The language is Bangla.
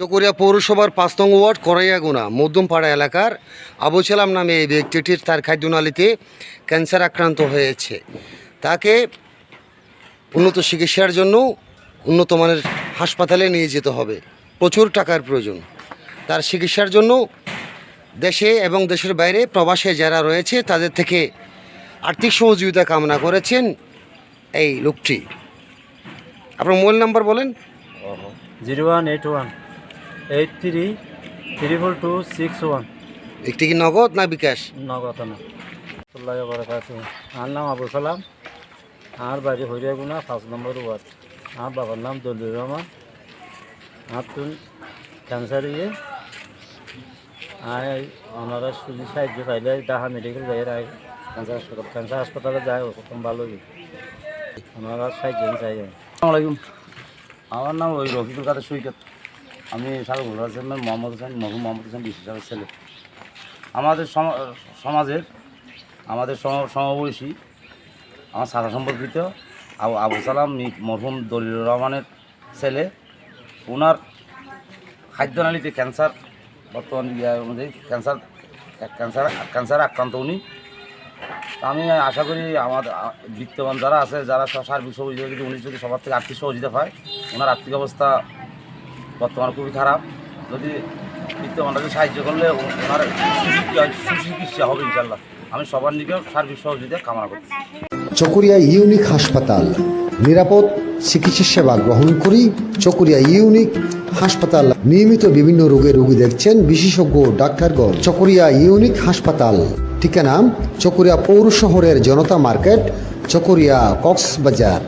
চকরিয়া পৌরসভার পাঁচ নং ওয়ার্ড করাইয়াগুনা, মধ্যমপাড়া এলাকার আবু সালাম নামে এই ব্যক্তিটির তার খাদ্যনালীতে ক্যান্সার আক্রান্ত হয়েছে। তাকে উন্নত চিকিৎসার জন্য উন্নত মানের হাসপাতালে নিয়ে যেতে হবে। প্রচুর টাকার প্রয়োজন। তার চিকিৎসার জন্য দেশে এবং দেশের বাইরে প্রবাসে যারা রয়েছে, তাদের থেকে আর্থিক সহযোগিতা কামনা করেছেন এই লোকটি। আপনার মোবাইল নাম্বার বলেন? Zero one eight one. Eight three triple two six one. একটি কি নগদ না বিকাশ? নগদ না। আল্লাহ বারাকাতু আর নাম আবু সালাম। আর বাড়ি হরিয়াগুনা পাঁচ নম্বর ওয়ার্ড। আর বাবার নাম দলিল রহমান। আর তুন ক্যান্সার ইয়ে আর ওনারা শুধু সাহায্য পাইলে ডাহা মেডিকেল যাই আয় ক্যান্সার হাসপাতাল ক্যান্সার হাসপাতালে যায় ওরকম ভালো ওনারা সাহায্য চাই। আসসালামাইকুম আমার নাম ওই রফিকুল কাদের সৈকত। আমি ভোটার চেয়ারম্যান মোহাম্মদ হোসেন মহবুব মোহাম্মদ হোসেন সাহেবের ছেলে। আমাদের সম- সমাজের আমাদের সমবয়সী আমার সাদা সম্পর্কিত আবু সালাম মরহুম দলিল রহমানের ছেলে। ওনার খাদ্যনালীতে ক্যান্সার বর্তমান অনুযায়ী ক্যান্সার ক্যান্সার ক্যান্সার আক্রান্ত উনি। আমি আশা করি আমাদের আ, বিত্তবান যারা আছে যারা সার্বিক সহযোগিতা উনি যদি সবার থেকে আর্থিক সহযোগিতা পায় ওনার আর্থিক অবস্থা বর্তমান খুবই খারাপ। যদি যদি সাহায্য করলে ওনার সুচিকিৎসা হবে ইনশাল্লাহ আমি সবার নিকেও সার্বিক সহযোগিতা কামনা করছি। চকুরিয়া ইউনিক হাসপাতাল। নিরাপদ চিকিৎসা সেবা গ্রহণ করি চকুরিয়া ইউনিক হাসপাতাল। নিয়মিত বিভিন্ন রোগের রোগী দেখছেন বিশেষজ্ঞ ডাক্তারগণ। চকুরিয়া ইউনিক হাসপাতাল। ঠিকানা চকুরিয়া পৌর শহরের জনতা মার্কেট, চকুরিয়া কক্সবাজার।